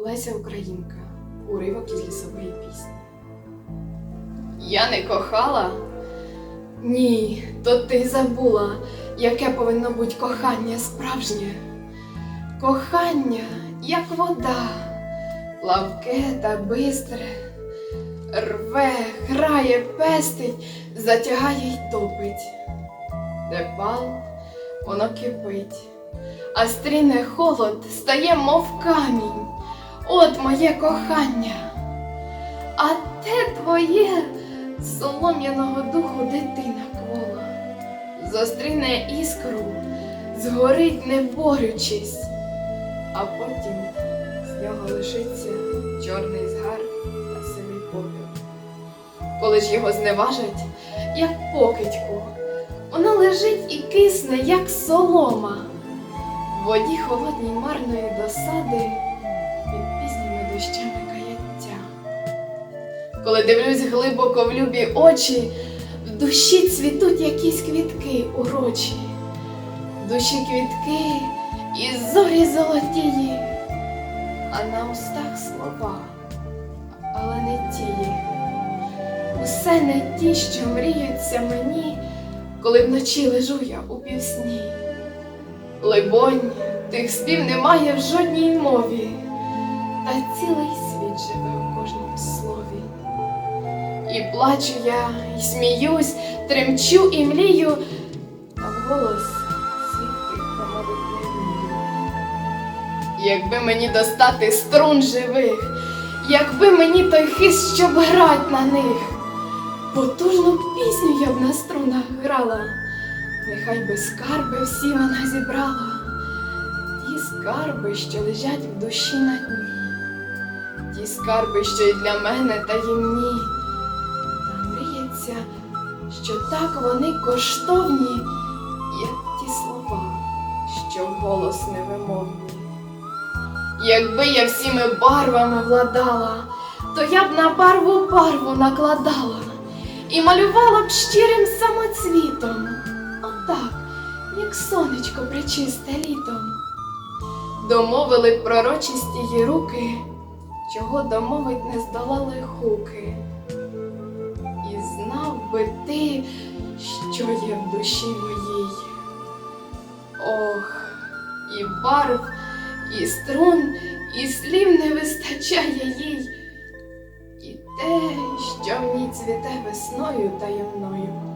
Леся Українка. Уривок із лісової пісні. Я не кохала? Ні, то ти забула, яке повинно бути кохання справжнє. Кохання, як вода, плавке та бистре, рве, грає, пестить, затягає й топить. Де пал, воно кипить, а стріне холод стає, мов камінь. От моє кохання. А те твоє солом'яного духу дитина квола. Зостріне іскру, згорить, не борючись, а потім з нього лишиться чорний згар та сивий попіл. Коли ж його зневажать, як покидьку, воно лежить і кисне, як солома. В воді холодній марної досади дощами каяття. Коли дивлюсь глибоко в любі очі, в душі цвітуть якісь квітки урочі, в душі квітки і зорі золотії, а на устах слова, але не тії. Усе не ті, що мріються мені, коли вночі лежу я у півсні. Либонь, тих спів немає в жодній мові, та цілий світ живе у кожному слові. І плачу я, і сміюсь, тремчу і млію, а вголос світ промовить не вмію. Якби мені достати струн живих, якби мені той хист, щоб грать на них, потужну пісню я б на струнах грала, нехай би скарби всі вона зібрала, ті скарби, що лежать в душі на дні, скарби, що й для мене таємні, та мріється, що так вони коштовні, як ті слова, що вголос невимовні. Якби я всіми барвами владала, то я б на барву барву накладала і малювала б щирим самоцвітом, отак, як сонечко причисте літом. Домовили б пророчисті її руки, чого домовить не здолали хуки. І знав би ти, що є в душі моїй. Ох, і барв, і струн, і слів не вистачає їй, і те, що в ній цвіте весною таємною.